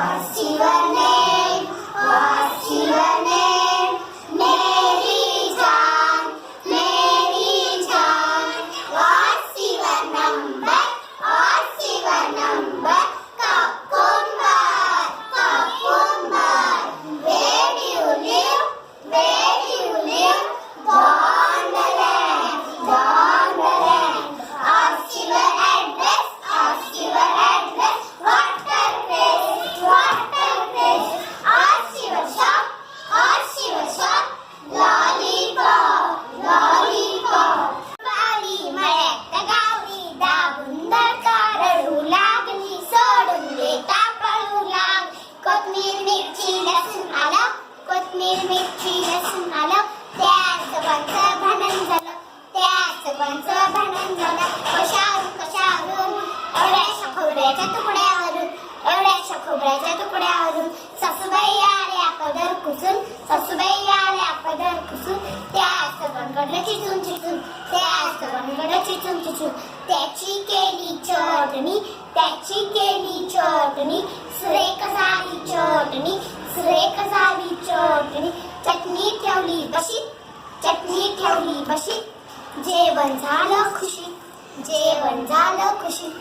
спасибо. चमचीची त्याची केली चटणी त्याची केली चटणी सुरेख झाली चटणी सुरेख झाली चटणी. चटणी ठेवली बशी चटणी ठेवली बशी. जेवण झालं खुशी जेवण झालं खुशी.